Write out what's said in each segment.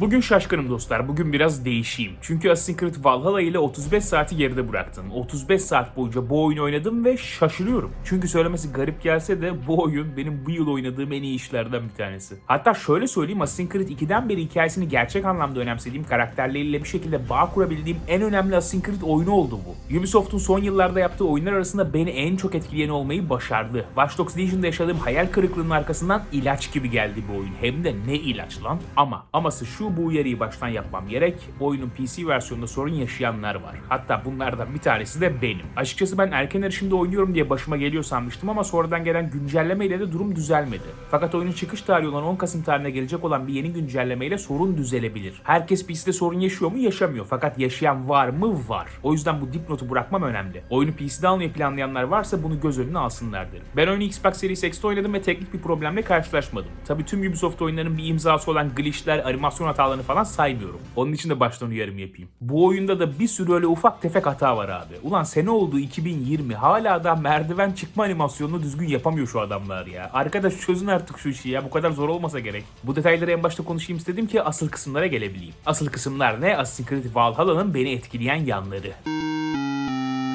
Bugün şaşkınım dostlar. Bugün biraz değişeyim. Çünkü Assassin's Creed Valhalla ile 35 saati geride bıraktım. 35 saat boyunca bu oyunu oynadım ve şaşırıyorum. Çünkü söylemesi garip gelse de bu oyun benim bu yıl oynadığım en iyi işlerden bir tanesi. Hatta şöyle söyleyeyim Assassin's Creed 2'den beri hikayesini gerçek anlamda önemsediğim karakterleriyle bir şekilde bağ kurabildiğim en önemli Assassin's Creed oyunu oldu bu. Ubisoft'un son yıllarda yaptığı oyunlar arasında beni en çok etkileyen olmayı başardı. Watch Dogs Legion'da yaşadığım hayal kırıklığının arkasından ilaç gibi geldi bu oyun. Hem de ne ilaç lan? Ama aması şu bu uyarıyı baştan yapmam gerek. Oyunun PC versiyonunda sorun yaşayanlar var. Hatta bunlardan bir tanesi de benim. Açıkçası ben erken erişimde oynuyorum diye başıma geliyor sanmıştım ama sonradan gelen güncellemeyle de durum düzelmedi. Fakat oyunun çıkış tarihi olan 10 Kasım tarihine gelecek olan bir yeni güncellemeyle sorun düzelebilir. Herkes PC'de sorun yaşıyor mu? Yaşamıyor. Fakat yaşayan var mı? Var. O yüzden bu dipnotu bırakmam önemli. Oyunu PC'de almayı planlayanlar varsa bunu göz önüne alsınlar derim. Ben oyunu Xbox Series X'te oynadım ve teknik bir problemle karşılaşmadım. Tabii tüm Ubisoft oyunlarının bir imzası olan glitchler, animasyon hatalarını falan saymıyorum. Onun için de baştan uyarım yapayım. Bu oyunda da bir sürü öyle ufak tefek hata var abi. Ulan sene oldu 2020 hala da merdiven çıkma animasyonunu düzgün yapamıyor şu adamlar ya. Arkadaş çözün artık şu işi ya bu kadar zor olmasa gerek. Bu detayları en başta konuşayım istedim ki asıl kısımlara gelebileyim. Asıl kısımlar ne? Assassin's Creed Valhalla'nın beni etkileyen yanları.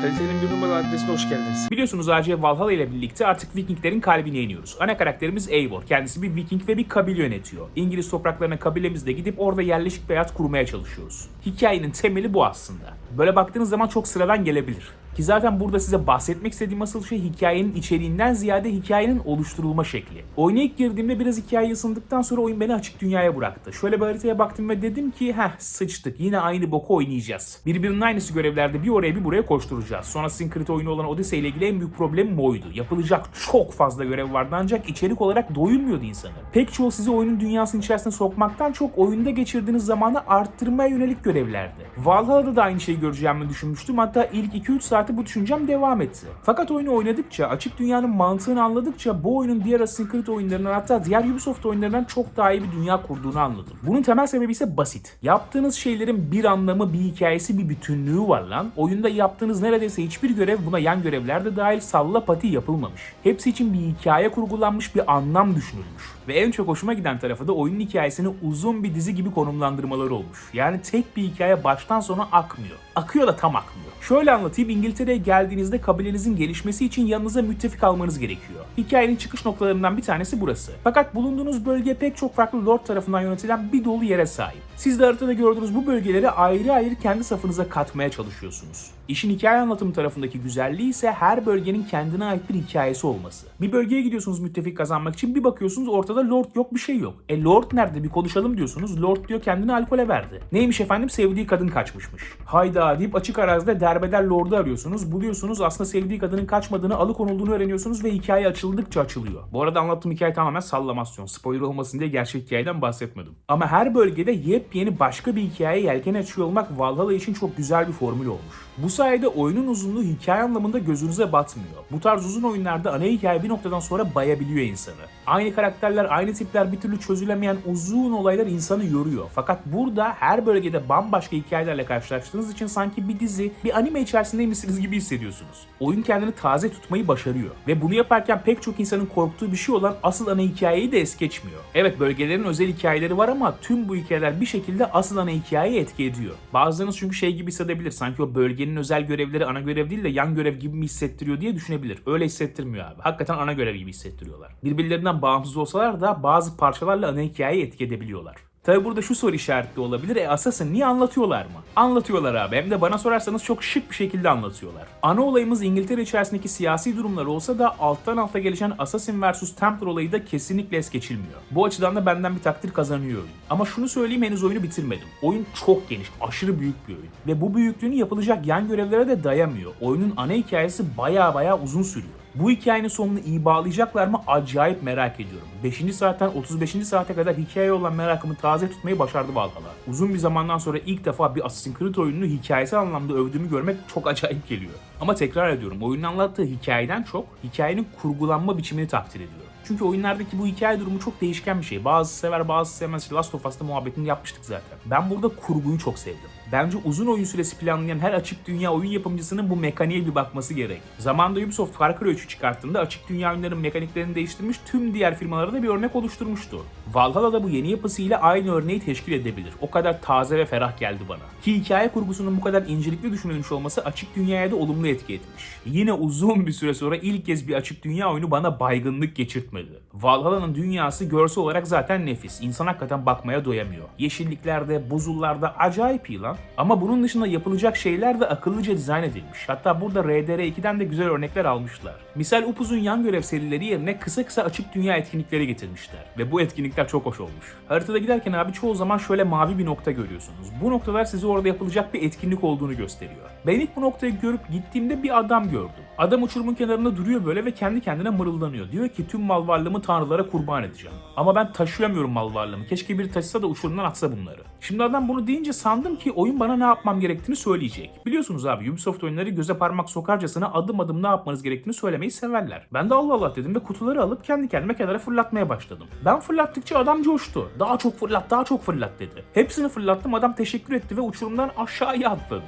Kalitenin bir numara adresine hoş geldiniz. Biliyorsunuz AC Valhalla ile birlikte artık Vikinglerin kalbine iniyoruz. Ana karakterimiz Eivor. Kendisi bir Viking ve bir kabile yönetiyor. İngiliz topraklarına kabilemizle gidip orada yerleşik bir hayat kurmaya çalışıyoruz. Hikayenin temeli bu aslında. Böyle baktığınız zaman çok sıradan gelebilir. Ki zaten burada size bahsetmek istediğim asıl şey hikayenin içeriğinden ziyade hikayenin oluşturulma şekli. Oyuna ilk girdiğimde biraz hikaye ısındıktan sonra oyun beni açık dünyaya bıraktı. Şöyle bir haritaya baktım ve dedim ki heh sıçtık yine aynı boku oynayacağız. Birbirinin aynısı görevlerde bir oraya bir buraya koşturacağız. Sonra Assassin's Creed oyunu olan Odyssey ile ilgili en büyük problemim oydu. Yapılacak çok fazla görev vardı ancak içerik olarak doyulmuyordu insanı. Pek çoğu sizi oyunun dünyasının içerisine sokmaktan çok oyunda geçirdiğiniz zamanı arttırmaya yönelik görevlerdi. Valhalla'da da aynı şeyi göreceğimi düşünmüştüm. Hatta ilk 2-3 saati bu düşüncem devam etti. Fakat oyunu oynadıkça, açık dünyanın mantığını anladıkça bu oyunun diğer Assassin's Creed oyunlarından hatta diğer Ubisoft oyunlarından çok daha iyi bir dünya kurduğunu anladım. Bunun temel sebebi ise basit. Yaptığınız şeylerin bir anlamı, bir hikayesi, bir bütünlüğü var lan. Oyunda yaptığınız neredeyse hiçbir görev buna yan görevler de dahil salla pati yapılmamış. Hepsi için bir hikaye kurgulanmış, bir anlam düşünülmüş. Ve en çok hoşuma giden tarafı da oyunun hikayesini uzun bir dizi gibi konumlandırmaları olmuş. Yani tek bir hikaye baştan sona akmıyor. Akıyor da tam akmıyor. Şöyle anlatayım İngiltere'ye geldiğinizde kabilenizin gelişmesi için yanınıza müttefik almanız gerekiyor. Hikayenin çıkış noktalarından bir tanesi burası. Fakat bulunduğunuz bölge pek çok farklı lord tarafından yönetilen bir dolu yere sahip. Siz de haritada gördüğünüz bu bölgeleri ayrı ayrı kendi safınıza katmaya çalışıyorsunuz. İşin hikaye anlatımı tarafındaki güzelliği ise her bölgenin kendine ait bir hikayesi olması. Bir bölgeye gidiyorsunuz müttefik kazanmak için bir bakıyorsunuz ortada lord yok bir şey yok. E lord nerede bir konuşalım diyorsunuz. Lord diyor kendini alkole verdi. Neymiş efendim sevdiği kadın kaçmışmış. Hayda deyip açık arazide derbeder lordu arıyorsunuz. Buluyorsunuz aslında sevdiği kadının kaçmadığını alıkonulduğunu öğreniyorsunuz ve hikaye açıldıkça açılıyor. Bu arada anlattığım hikaye tamamen sallamasyon. Spoiler olmasın diye gerçek hikayeden bahsetmedim. Ama her bölgede yepyeni başka bir hikayeye yelken açıyor olmak Valhalla için çok güzel bir formül olmuş. Bu sayede oyunun uzunluğu hikaye anlamında gözünüze batmıyor. Bu tarz uzun oyunlarda ana hikaye bir noktadan sonra bayabiliyor insanı. Aynı karakterler, aynı tipler bir türlü çözülemeyen uzun olaylar insanı yoruyor. Fakat burada her bölgede bambaşka hikayelerle karşılaştığınız için sanki bir dizi, bir anime içerisindeymişsiniz gibi hissediyorsunuz. Oyun kendini taze tutmayı başarıyor. Ve bunu yaparken pek çok insanın korktuğu bir şey olan asıl ana hikayeyi de es geçmiyor. Evet bölgelerin özel hikayeleri var ama tüm bu hikayeler bir şekilde asıl ana hikayeyi etki ediyor. Bazılarınız çünkü şey gibi hissedebilir. Sanki o bölgenin özel görevleri ana görev değil de yan görev gibi mi hissettiriyor diye düşünebilir. Öyle hissettirmiyor abi. Hakikaten ana görev gibi hissettiriyorlar. Birbirlerinden bağımsız olsalar da bazı parçalarla ana hikayeyi etki edebiliyorlar. Tabi burada şu soru işaretli olabilir. E Assassin niye anlatıyorlar mı? Anlatıyorlar abi. Hem de bana sorarsanız çok şık bir şekilde anlatıyorlar. Ana olayımız İngiltere içerisindeki siyasi durumlar olsa da alttan alta gelişen Assassin vs Templar olayı da kesinlikle es geçilmiyor. Bu açıdan da benden bir takdir kazanıyor oyun. Ama şunu söyleyeyim henüz oyunu bitirmedim. Oyun çok geniş, aşırı büyük bir oyun. Ve bu büyüklüğünü yapılacak yan görevlere de dayamıyor. Oyunun ana hikayesi baya baya uzun sürüyor. Bu hikayenin sonunu iyi bağlayacaklar mı acayip merak ediyorum. 5. saatten 35. saate kadar hikayeye olan merakımı taze tutmayı başardı Valhalla. Uzun bir zamandan sonra ilk defa bir Assassin's Creed oyununu hikayesi anlamda övdüğümü görmek çok acayip geliyor. Ama tekrar ediyorum oyunun anlattığı hikayeden çok hikayenin kurgulanma biçimini takdir ediyorum. Çünkü oyunlardaki bu hikaye durumu çok değişken bir şey. Bazı sever bazı sevmez. Last of Us'ta muhabbetini yapmıştık zaten. Ben burada kurguyu çok sevdim. Bence uzun oyun süresi planlayan her açık dünya oyun yapımcısının bu mekaniğe bir bakması gerek. Zamanında Ubisoft Far Cry 3'ü çıkarttığında açık dünya oyunların mekaniklerini değiştirmiş tüm diğer firmalara da bir örnek oluşturmuştu. Valhalla da bu yeni yapısıyla aynı örneği teşkil edebilir. O kadar taze ve ferah geldi bana. Ki hikaye kurgusunun bu kadar incelikli düşünülmüş olması açık dünyaya da olumlu etki etmiş. Yine uzun bir süre sonra ilk kez bir açık dünya oyunu bana baygınlık geçirtmedi. Valhalla'nın dünyası görsel olarak zaten nefis. İnsan hakikaten bakmaya doyamıyor. Yeşilliklerde, buzullarda acayip iyi lan. Ama bunun dışında yapılacak şeyler de akıllıca dizayn edilmiş. Hatta burada RDR2'den de güzel örnekler almışlar. Misal upuzun yan görev serileri yerine kısa kısa açık dünya etkinlikleri getirmişler. Ve bu etkinlikler çok hoş olmuş. Haritada giderken abi çoğu zaman şöyle mavi bir nokta görüyorsunuz. Bu noktalar size orada yapılacak bir etkinlik olduğunu gösteriyor. Ben ilk bu noktayı görüp gittiğimde bir adam gördüm. Adam uçurumun kenarında duruyor böyle ve kendi kendine mırıldanıyor. Diyor ki tüm mal varlığımı tanrılara kurban edeceğim. Ama ben taşıyamıyorum mal varlığımı. Keşke biri taşısa da uçurumdan atsa bunları. Şimdi adam bunu deyince sandım ki oyun bana ne yapmam gerektiğini söyleyecek. Biliyorsunuz abi Ubisoft oyunları göze parmak sokarcasına adım adım ne yapmanız gerektiğini söylemeyi severler. Ben de Allah Allah dedim ve kutuları alıp kendi kendime kenara fırlatmaya başladım. Ben fırlattıkça adam coştu. Daha çok fırlat, daha çok fırlat dedi. Hepsini fırlattım adam teşekkür etti ve uçurumdan aşağıya atladı.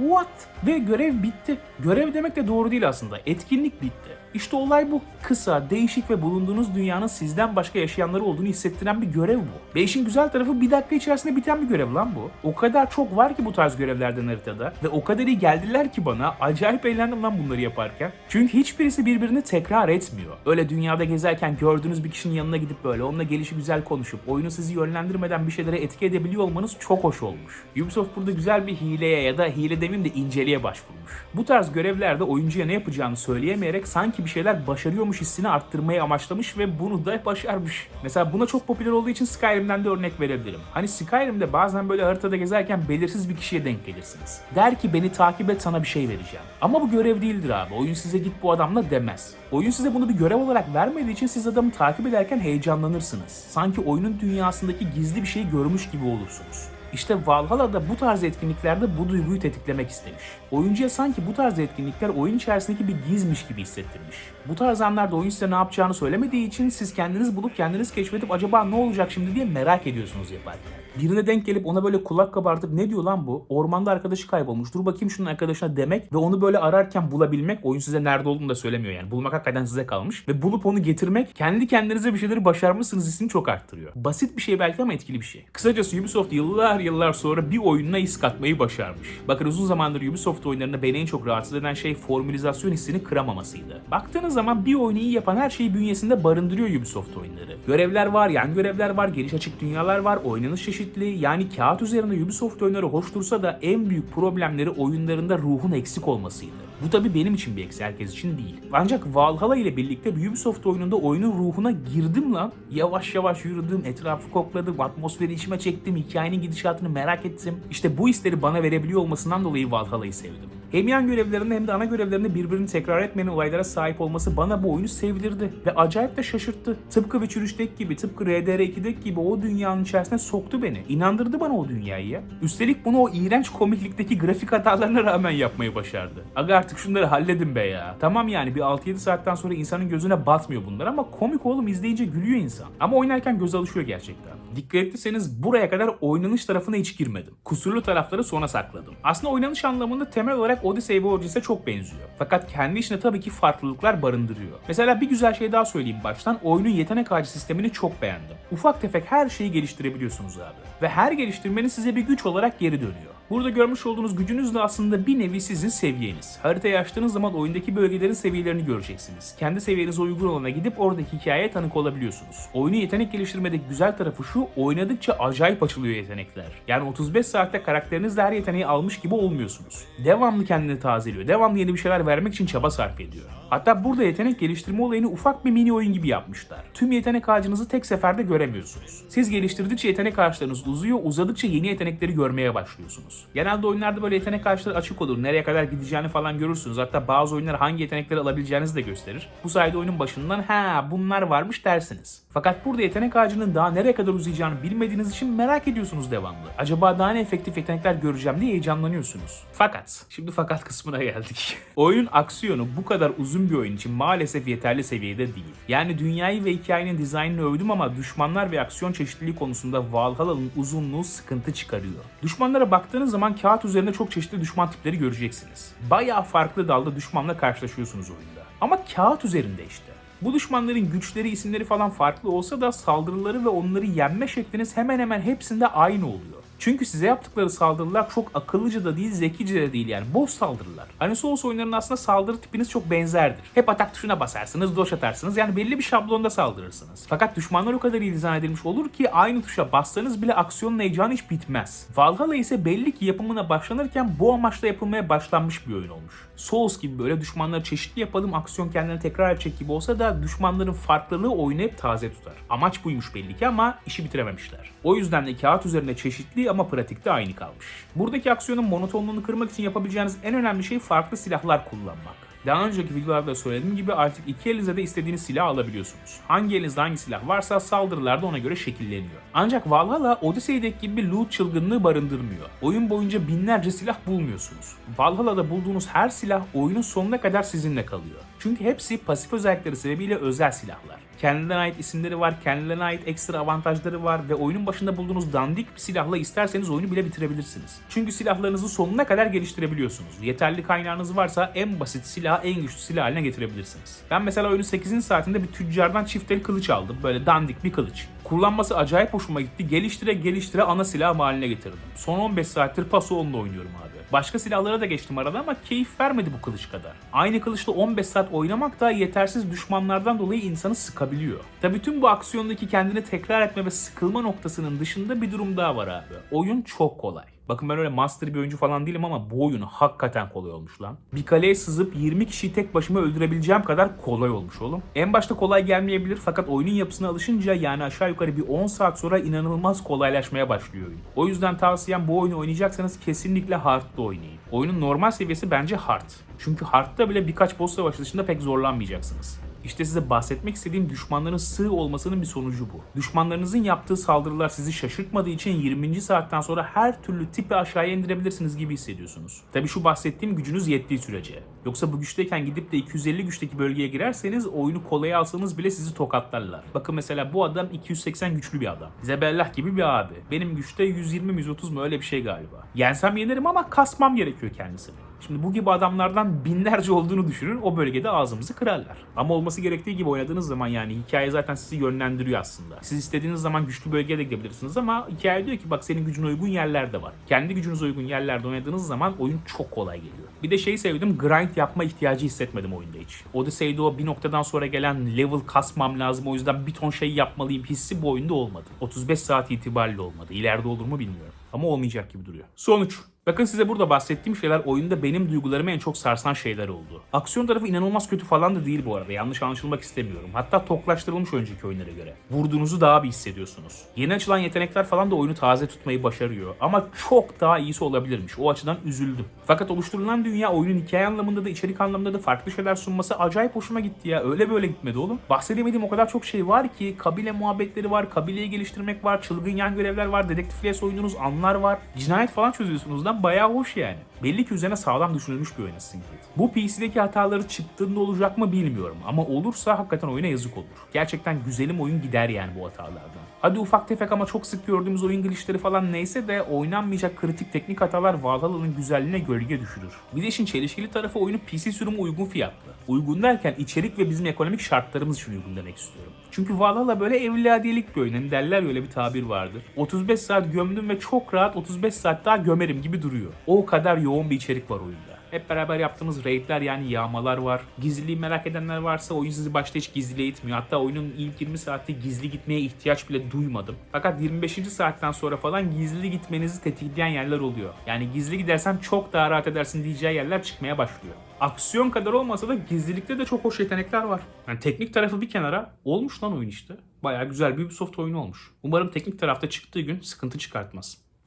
What? Ve görev bitti. Görev demek de doğru değil aslında. Etkinlik bitti. İşte olay bu. Kısa, değişik ve bulunduğunuz dünyanın sizden başka yaşayanları olduğunu hissettiren bir görev bu. Ve işin güzel tarafı bir dakika içerisinde biten bir görev lan bu. O kadar çok var ki bu tarz görevlerden haritada. Ve o kadar iyi geldiler ki bana. Acayip eğlendim lan bunları yaparken. Çünkü hiçbirisi birbirini tekrar etmiyor. Öyle dünyada gezerken gördüğünüz bir kişinin yanına gidip böyle onunla gelişi güzel konuşup oyunu sizi yönlendirmeden bir şeylere etki edebiliyor olmanız çok hoş olmuş. Ubisoft burada güzel bir hileye ya da hile demeyeyim de inceliğe başvurmuş. Bu tarz görevlerde oyuncuya ne yapacağını söyleyemeyerek sanki bir şeyler başarıyormuş hissini arttırmayı amaçlamış ve bunu da başarmış. Mesela buna çok popüler olduğu için Skyrim'den de örnek verebilirim. Hani Skyrim'de bazen böyle haritada gezerken belirsiz bir kişiye denk gelirsiniz. Der ki beni takip et sana bir şey vereceğim. Ama bu görev değildir abi. Oyun size git bu adamla demez. Oyun size bunu bir görev olarak vermediği için siz adamı takip ederken heyecanlanırsınız. Sanki oyunun dünyasındaki gizli bir şeyi görmüş gibi olursunuz. İşte Valhalla'da bu tarz etkinliklerde bu duyguyu tetiklemek istemiş. Oyuncuya sanki bu tarz etkinlikler oyun içerisindeki bir gizmiş gibi hissettirmiş. Bu tarz anlarda oyun size ne yapacağını söylemediği için siz kendiniz bulup kendiniz keşfedip acaba ne olacak şimdi diye merak ediyorsunuz yaparken. Birine denk gelip ona böyle kulak kabartıp ne diyor lan bu? Ormanda arkadaşı kaybolmuş. Dur bakayım şunun arkadaşına demek ve onu böyle ararken bulabilmek oyun size nerede olduğunu da söylemiyor yani. Bulmak hakikaten size kalmış. Ve bulup onu getirmek kendi kendinize bir şeyleri başarmışsınız hissini çok arttırıyor. Basit bir şey belki ama etkili bir şey. Kısacası Ubisoft yıllar yıllar sonra bir oyununa iz katmayı başarmış. Bakın uzun zamandır Ubisoft oyunlarında beni en çok rahatsız eden şey formülizasyon hissini kıramamasıydı. Baktığınız zaman bir oyunu iyi yapan her şeyi bünyesinde barındırıyor Ubisoft oyunları. Görevler var, yan görevler var, geniş açık dünyalar var, oynanış çeşitli. Yani kağıt üzerinde Ubisoft oyunları hoş dursa da en büyük problemleri oyunlarında ruhun eksik olmasıydı. Bu tabi benim için bir eksi, herkes için değil. Ancak Valhalla ile birlikte bir Ubisoft oyununda oyunun ruhuna girdim lan. Yavaş yavaş yürüdüm, etrafı kokladım, atmosferi içime çektim, hikayenin gidişatını merak ettim. İşte bu hisleri bana verebiliyor olmasından dolayı Valhalla'yı sevdim. Hem yan görevlerinde hem de ana görevlerinde birbirini tekrar etmeyen olaylara sahip olması bana bu oyunu sevdirdi ve acayip de şaşırttı. Tıpkı Witcher 3'teki gibi, tıpkı RDR2'deki gibi o dünyanın içerisine soktu beni. İnandırdı bana o dünyayı ya. Üstelik bunu o iğrenç komiklikteki grafik hatalarına rağmen yapmayı başardı. Aga artık şunları halledin be ya. Tamam yani bir 6-7 saatten sonra insanın gözüne batmıyor bunlar ama komik oğlum izleyince gülüyor insan. Ama oynarken göz alışıyor gerçekten. Dikkat ettiyseniz buraya kadar oynanış tarafına hiç girmedim. Kusurlu tarafları sona sakladım. Aslında oynanış anlamında temel olarak Odyssey ve çok benziyor. Fakat kendi içinde tabii ki farklılıklar barındırıyor. Mesela bir güzel şey daha söyleyeyim baştan. Oyunun yetenek ağacı sistemini çok beğendim. Ufak tefek her şeyi geliştirebiliyorsunuz abi. Ve her geliştirmenin size bir güç olarak geri dönüyor. Burada görmüş olduğunuz gücünüz de aslında bir nevi sizin seviyeniz. Haritayı açtığınız zaman oyundaki bölgelerin seviyelerini göreceksiniz. Kendi seviyenize uygun olana gidip oradaki hikayeye tanık olabiliyorsunuz. Oyunu yetenek geliştirmedeki güzel tarafı şu, oynadıkça acayip açılıyor yetenekler. Yani 35 saatte karakterinizle her yeteneği almış gibi olmuyorsunuz. Devamlı kendini tazeliyor, devamlı yeni bir şeyler vermek için çaba sarf ediyor. Hatta burada yetenek geliştirme olayını ufak bir mini oyun gibi yapmışlar. Tüm yetenek ağacınızı tek seferde göremiyorsunuz. Siz geliştirdikçe yetenek ağaçlarınız uzuyor, uzadıkça yeni yetenekleri görmeye başlıyorsunuz. Genelde oyunlarda böyle yetenek ağaçları açık olur. Nereye kadar gideceğini falan görürsünüz. Hatta bazı oyunlar hangi yetenekleri alabileceğinizi de gösterir. Bu sayede oyunun başından ha bunlar varmış dersiniz. Fakat burada yetenek ağacının daha nereye kadar uzayacağını bilmediğiniz için merak ediyorsunuz devamlı. Acaba daha ne efektif yetenekler göreceğim diye heyecanlanıyorsunuz. Fakat şimdi fakat kısmına geldik. Oyunun aksiyonu bu kadar uzun bir oyun için maalesef yeterli seviyede değil. Yani dünyayı ve hikayenin dizaynını övdüm ama düşmanlar ve aksiyon çeşitliliği konusunda Valhalla'nın uzunluğu sıkıntı çıkarıyor. Düşmanlara baktığınız zaman kağıt üzerinde çok çeşitli düşman tipleri göreceksiniz. Bayağı farklı dalda düşmanla karşılaşıyorsunuz oyunda. Ama kağıt üzerinde işte. Bu düşmanların güçleri, isimleri falan farklı olsa da saldırıları ve onları yenme şekliniz hemen hemen hepsinde aynı oluyor. Çünkü size yaptıkları saldırılar çok akıllıca da değil, zekice de değil yani. Boş saldırılar. Hani Souls oyunlarının aslında saldırı tipiniz çok benzerdir. Hep atak tuşuna basarsınız, doş atarsınız. Yani belli bir şablonda saldırırsınız. Fakat düşmanlar o kadar iyi dizayn edilmiş olur ki aynı tuşa bassanız bile aksiyonun heyecanı hiç bitmez. Valhalla ise belli ki yapımına başlanırken bu amaçla yapılmaya başlanmış bir oyun olmuş. Souls gibi böyle düşmanları çeşitli yapalım, aksiyon kendini tekrar edecek gibi olsa da düşmanların farklılığı oyunu hep taze tutar. Amaç buymuş belli ki ama işi bitirememişler. O yüzden de kağıt üzerinde çeşitli ama pratikte aynı kalmış. Buradaki aksiyonun monotonluğunu kırmak için yapabileceğiniz en önemli şey farklı silahlar kullanmak. Daha önceki videolarda söylediğim gibi artık iki elinizde de istediğiniz silah alabiliyorsunuz. Hangi elinizde hangi silah varsa saldırılar da ona göre şekilleniyor. Ancak Valhalla Odyssey'deki gibi bir loot çılgınlığı barındırmıyor. Oyun boyunca binlerce silah bulmuyorsunuz. Valhalla'da bulduğunuz her silah oyunun sonuna kadar sizinle kalıyor. Çünkü hepsi pasif özellikleri sebebiyle özel silahlar. Kendilerine ait isimleri var, kendilerine ait ekstra avantajları var ve oyunun başında bulduğunuz dandik bir silahla isterseniz oyunu bile bitirebilirsiniz. Çünkü silahlarınızı sonuna kadar geliştirebiliyorsunuz. Yeterli kaynağınız varsa en basit silahı en güçlü silah haline getirebilirsiniz. Ben mesela oyunun 8. saatinde bir tüccardan çifteli kılıç aldım. Böyle dandik bir kılıç. Kullanması acayip hoşuma gitti. Geliştire geliştire ana silah haline getirdim. Son 15 saattir paso onunla oynuyorum abi. Başka silahlara da geçtim arada ama keyif vermedi bu kılıç kadar. Aynı kılıçla 15 saat oynamak da yetersiz düşmanlardan dolayı insanı sıkabiliyor. Tabi tüm bu aksiyondaki kendini tekrar etme ve sıkılma noktasının dışında bir durum daha var abi. Oyun çok kolay. Bakın ben öyle master bir oyuncu falan değilim ama bu oyun hakikaten kolay olmuş lan. Bir kaleye sızıp 20 kişiyi tek başıma öldürebileceğim kadar kolay olmuş oğlum. En başta kolay gelmeyebilir fakat oyunun yapısına alışınca yani aşağı yukarı bir 10 saat sonra inanılmaz kolaylaşmaya başlıyor oyun. O yüzden tavsiyem bu oyunu oynayacaksanız kesinlikle hard'da oynayın. Oyunun normal seviyesi bence hard. Çünkü hard'da bile birkaç boss savaşı dışında pek zorlanmayacaksınız. İşte size bahsetmek istediğim düşmanların sığ olmasının bir sonucu bu. Düşmanlarınızın yaptığı saldırılar sizi şaşırtmadığı için 20. saatten sonra her türlü tipi aşağıya indirebilirsiniz gibi hissediyorsunuz. Tabi şu bahsettiğim gücünüz yettiği sürece. Yoksa bu güçteyken gidip de 250 güçteki bölgeye girerseniz oyunu kolaya alsanız bile sizi tokatlarlar. Bakın mesela bu adam 280 güçlü bir adam. Zebellah gibi bir abi. Benim güçte 120-130 mu öyle bir şey galiba. Yensem yenerim ama kasmam gerekiyor kendisini. Şimdi bu gibi adamlardan binlerce olduğunu düşünün o bölgede ağzımızı kırarlar. Ama olması gerektiği gibi oynadığınız zaman yani hikaye zaten sizi yönlendiriyor aslında. Siz istediğiniz zaman güçlü bölgeye de gidebilirsiniz ama hikaye diyor ki bak senin gücüne uygun yerler de var. Kendi gücünüze uygun yerlerde oynadığınız zaman oyun çok kolay geliyor. Bir de şeyi sevdim grind yapma ihtiyacı hissetmedim oyunda hiç. Odyssey'de o bir noktadan sonra gelen level kasmam lazım o yüzden bir ton şey yapmalıyım hissi bu oyunda olmadı. 35 saat itibariyle olmadı. İleride olur mu bilmiyorum. Ama olmayacak gibi duruyor. Sonuç. Bakın size burada bahsettiğim şeyler oyunda benim duygularımı en çok sarsan şeyler oldu. Aksiyon tarafı inanılmaz kötü falan da değil bu arada. Yanlış anlaşılmak istemiyorum. Hatta toklaştırılmış önceki oyunlara göre. Vurduğunuzu daha bir hissediyorsunuz. Yeni açılan yetenekler falan da oyunu taze tutmayı başarıyor. Ama çok daha iyisi olabilirmiş. O açıdan üzüldüm. Fakat oluşturulan dünya oyunun hikaye anlamında da içerik anlamında da farklı şeyler sunması acayip hoşuma gitti ya. Öyle böyle gitmedi oğlum. Bahsedemediğim o kadar çok şey var ki kabile muhabbetleri var, kabileyi geliştirmek var, çılgın yan görevler var, dedektifliğe soyunduğunuz anlar var. Cinayet falan çözüyorsunuz lan bayağı hoş yani. Belli ki üzerine sağlam düşünülmüş bir oyun Assassin's Creed. Bu PC'deki hataları çıktığında olacak mı bilmiyorum ama olursa hakikaten oyuna yazık olur. Gerçekten güzelim oyun gider yani bu hatalardan. Hadi ufak tefek ama çok sık gördüğümüz oyun glitchleri falan neyse de oynanmayacak kritik teknik hatalar Valhalla'nın güzelliğine gölge düşürür. Bir de işin çelişkili tarafı oyunu PC sürümü uygun fiyatlı. Uygun derken içerik ve bizim ekonomik şartlarımız için uygun demek istiyorum. Çünkü Valhalla böyle evladiyelik bir oyun. Hani derler öyle bir tabir vardır. 35 saat gömdüm ve çok rahat 35 saat daha gömerim gibi duruyor. O kadar yoğun bir içerik var oyunda. Hep beraber yaptığımız raidler yani yağmalar var. Gizliliği merak edenler varsa oyun sizi başta hiç gizliye itmiyor. Hatta oyunun ilk 20 saatte gizli gitmeye ihtiyaç bile duymadım. Fakat 25. saatten sonra falan gizli gitmenizi tetikleyen yerler oluyor. Yani gizli gidersen çok daha rahat edersin diyeceği yerler çıkmaya başlıyor. Aksiyon kadar olmasa da gizlilikte de çok hoş yetenekler var. Yani teknik tarafı bir kenara olmuş lan oyun işte. Bayağı güzel bir Ubisoft oyunu olmuş. Umarım teknik tarafta çıktığı gün sıkıntı çıkartmaz.